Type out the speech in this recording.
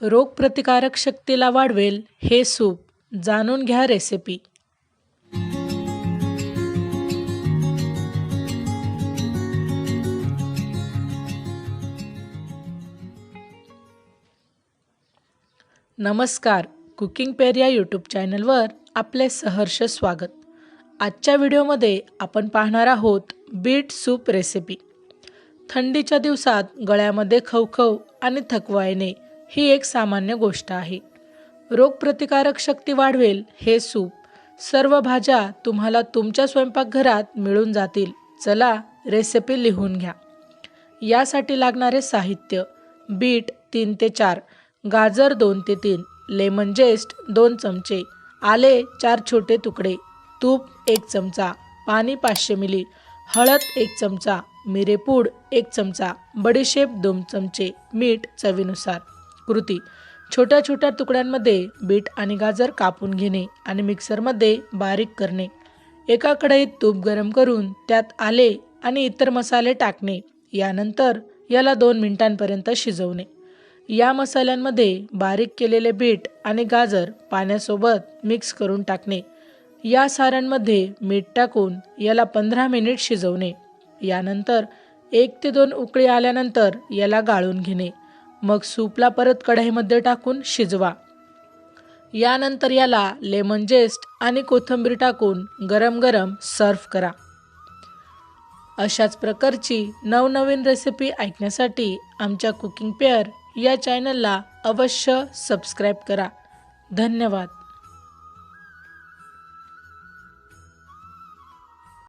रोगप्रतिकारक शक्तीला वाढवेल हे सूप. जाणून घ्या रेसिपी नमस्कार. कुकिंग पेर या यूट्यूब चॅनलवर आपले सहर्ष स्वागत. आजच्या व्हिडिओमध्ये आपण पाहणार आहोत बीट सूप रेसिपी थंडीच्या दिवसात गळ्यामध्ये खवखव आणि थकवा येणे ही एक सामान्य गोष्ट आहे. रोगप्रतिकारक शक्ती वाढवेल हे सूप. सर्व भाज्या तुम्हाला तुमच्या स्वयंपाकघरात मिळून जातील. चला रेसिपी लिहून घ्या. यासाठी लागणारे साहित्य बीट तीन ते चार गाजर दोन ते तीन लेमन जेस्ट दोन चमचे आले चार छोटे तुकडे तूप एक चमचा पाणी पाचशे मिली हळद एक चमचा मिरेपूड एक चमचा बडीशेप दोन चमचे मीठ चवीनुसार. कृती. छोट्या छोट्या तुकड्यांमध्ये बीट आणि गाजर कापून घेणे आणि मिक्सरमध्ये बारीक करणे. एका कढईत तूप गरम करून त्यात आले आणि इतर मसाले टाकणे. यानंतर याला दोन मिनिटांपर्यंत शिजवणे. या मसाल्यांमध्ये बारीक केलेले बीट आणि गाजर पाण्यासोबत मिक्स करून टाकणे. या साऱ्यांमध्ये मीठ टाकून याला पंधरा मिनिट शिजवणे. यानंतर एक ते दोन उकळी आल्यानंतर याला गाळून घेणे. मग सूपला परत कढईमध्ये टाकून शिजवा. यानंतर याला लेमन जेस्ट आणि कोथिंबीर टाकून गरम गरम सर्व करा. अशाच प्रकारची नवनवीन रेसिपी ऐकण्यासाठी आमच्या कुकिंग पेअर या चॅनलला अवश्य सबस्क्राईब करा. धन्यवाद.